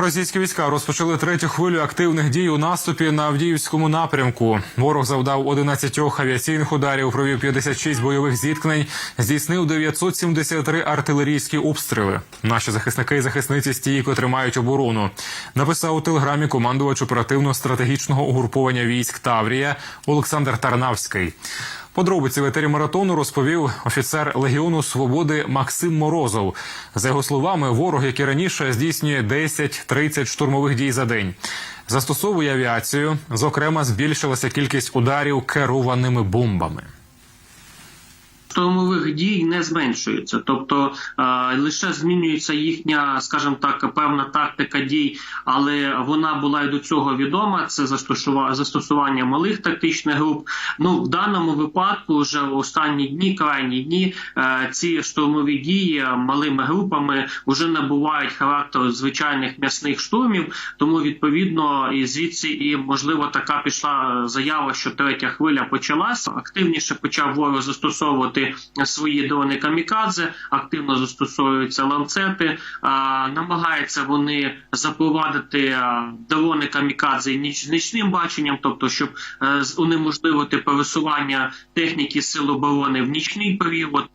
Російські війська розпочали третю хвилю активних дій у наступі на Авдіївському напрямку. Ворог завдав 11 авіаційних ударів, провів 56 бойових зіткнень, здійснив 973 артилерійські обстріли. Наші захисники і захисниці стійко тримають оборону. Написав у телеграмі командувач оперативно-стратегічного угруповання військ Таврія Олександр Тарнавський. Подробиці в етері маратону розповів офіцер Легіону Свободи Максим Морозов. За його словами, ворог, як раніше, здійснює 10-30 штурмових дій за день. Застосовує авіацію. Зокрема, збільшилася кількість ударів керованими бомбами. Штурмових дій не зменшується, тобто е, лише змінюється їхня, скажімо так, певна тактика дій, але вона була і до цього відома. Це застосува- застосування малих тактичних груп. Ну в даному випадку, вже в останні дні, крайні дні, е, ці штурмові дії малими групами вже набувають характеру звичайних м'ясних штурмів. Тому відповідно і звідси і можливо така пішла заява, що третя хвиля почалася. Активніше почав ворог застосовувати свої дрони камікадзе, активно застосовуються ланцети. А, намагаються вони запровадити дрони камікадзе ніч нічним баченням, тобто щоб е, унеможливити пересування техніки сил оборони в нічний період.